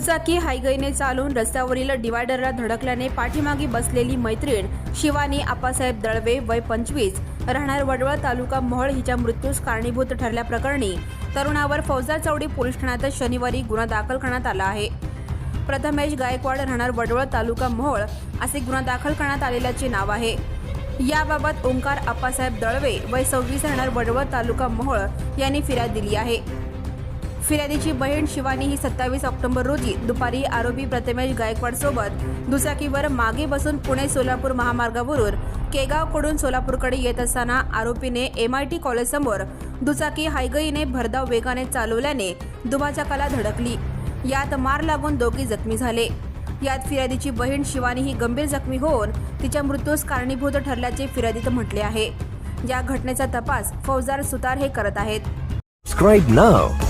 दुचाकी हायगईने चालून रस्त्यावरील डिवायडरला धडकल्याने पाठीमागे बसलेली मैत्रीण शिवानी आपासाहेब दळवे वय पंचवीस राहणार वडवळ तालुका महळ हिच्या मृत्यूस कारणीभूत ठरल्याप्रकरणी तरुणावर फौजा चौडी पोलीस ठाण्यात शनिवारी गुन्हा दाखल करण्यात आला आहे. प्रथमेश गायकवाड राहणार वडवळ तालुका मोहोळ असे गुन्हा दाखल करण्यात आलेल्याचे नाव आहे. याबाबत ओंकार आप्पासाहेब दळवे वय सव्वीस राहणार वडवळ तालुका मोहोळ यांनी फिर्याद दिली आहे. फिर्यादीची बहीण शिवानी ही सत्तावीस ऑक्टोबर रोजी दुपारी आरोपी प्रथमेश गायकवाड सोबत दुचाकीवर मागे बसून पुणे सोलापूर महामार्गावरून केगावकडून सोलापूरकडे येत असताना आरोपीने एम आय टी कॉलेजसमोर दुचाकी हायगईने भरधाव वेगाने चालवल्याने दुभाजकाला धडकली. यात मार लागून दोघे जखमी झाले. यात फिर्यादीची बहीण शिवानी ही गंभीर जखमी होऊन तिच्या मृत्यूस कारणीभूत ठरल्याचे फिर्यादीत म्हटले आहे. या घटनेचा तपास फौजदार सुतार हे करत आहेत. Subscribe now